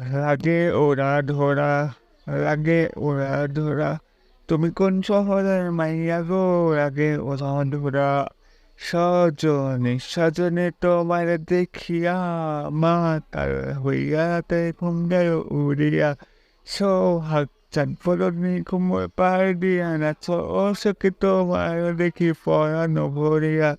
লাগে ওরা ধরা লাগে ওরা ধরা। তুমি কোন শহরের মাইয়া গো? লাগে ওরা ধরা। সজনে সজনে তোমার দেখিয়া মাতার হইয়াতে ঘুমদের উড়িয়া। সোহাগ চাঁদ ফলনি কুমোর পার দিয়া নাচ অসকে তোমার দেখি পরানো ভরিয়া।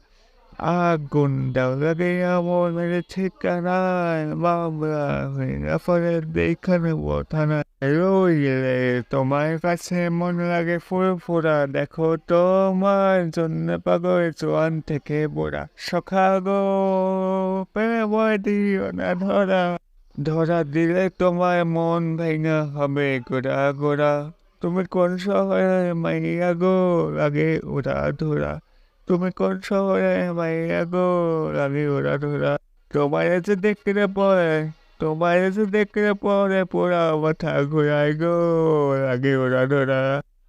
আগুন দাও লাগে আমার মেরে ঠিকানায়। মামলা হয়ে ফলে দেখানে থানা রইলে। তোমার কাছে মন লাগে ফুরফুরা। দেখো তোমার জন্য পাগল চোয়ান থেকে বোরা সখা গো, প্রেম দিও না ধরা। ধরা দিলে তোমার মন ভেঙে হবে গোড়া গোড়া। তুমি কোন শহরে মাইয়া গো? লাগে ওরা ধরা। তুমি কোন শহরে মাইয়া গো লাগে ওরা ধরা। তোমার এসে দেখলে পরে তোমার এসে দেখলে পরে পোড়া মাথা ঘোরায় গো লাগে ওরা ধরা।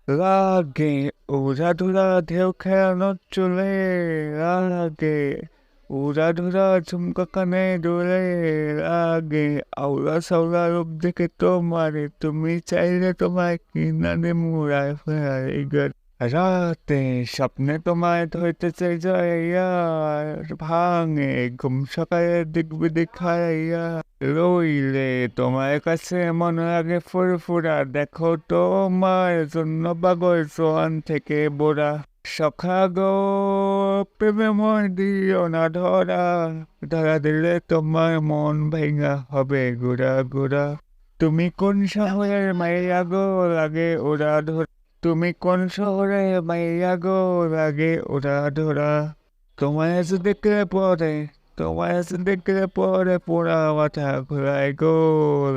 লাগে ওরা ধরা ঢেউ খেলানো চলে লাগে ওরা ধরা ঝুমকা কানে ডোলে লাগে আউলা সাউলা রূপ দেখে তোমারে তুমি চাইলে তোমায় কিনারে মুড়ায় ফেরাই রাতে স্বপ্নে তোমায় ধরতে চাই যাইয়া ভাঙে ঘুম সকালে দেখবে দেখাইয়া রইলে তোমার কাছে মনে লাগে ফুরফুরা, দেখো তোমার জন্য বাগল সোয়ান থেকে বোরা। সখা গো প্রেমে মন দিও না ধরা ধরা দিলে তোমার মন ভেঙা হবে গোড়া গোড়া। তুমি কোন শহরের মাইয়া গো, লাগে ওরা ধরা। তুমি কোন শহরে মাইয়া গো? লাগে ওরা ধরা। তোমায় এসে দেখলে পরে, তোমায় এসে দেখলে পরে পোড়া মাথা ঘোরায় গো।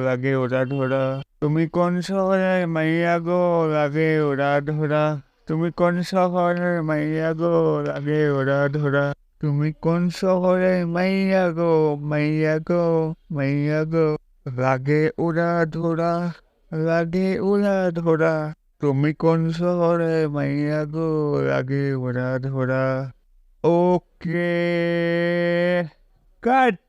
লাগে ওরা ধরা। তুমি কোন শহরে মাইয়া গো? লাগে ওরা ধরা। তুমি কোন শহরে মাইয়া গো? লাগে ওরা ধরা। তুমি কোন শহরে মাইয়া গো? মাইয়া গো? মাইয়া গো। লাগে ওরা ধরা। লাগে ওরা ধরা। তুমি কোন শহরে মাইয়া গো লাগে ওরা ধরা ওকে কাট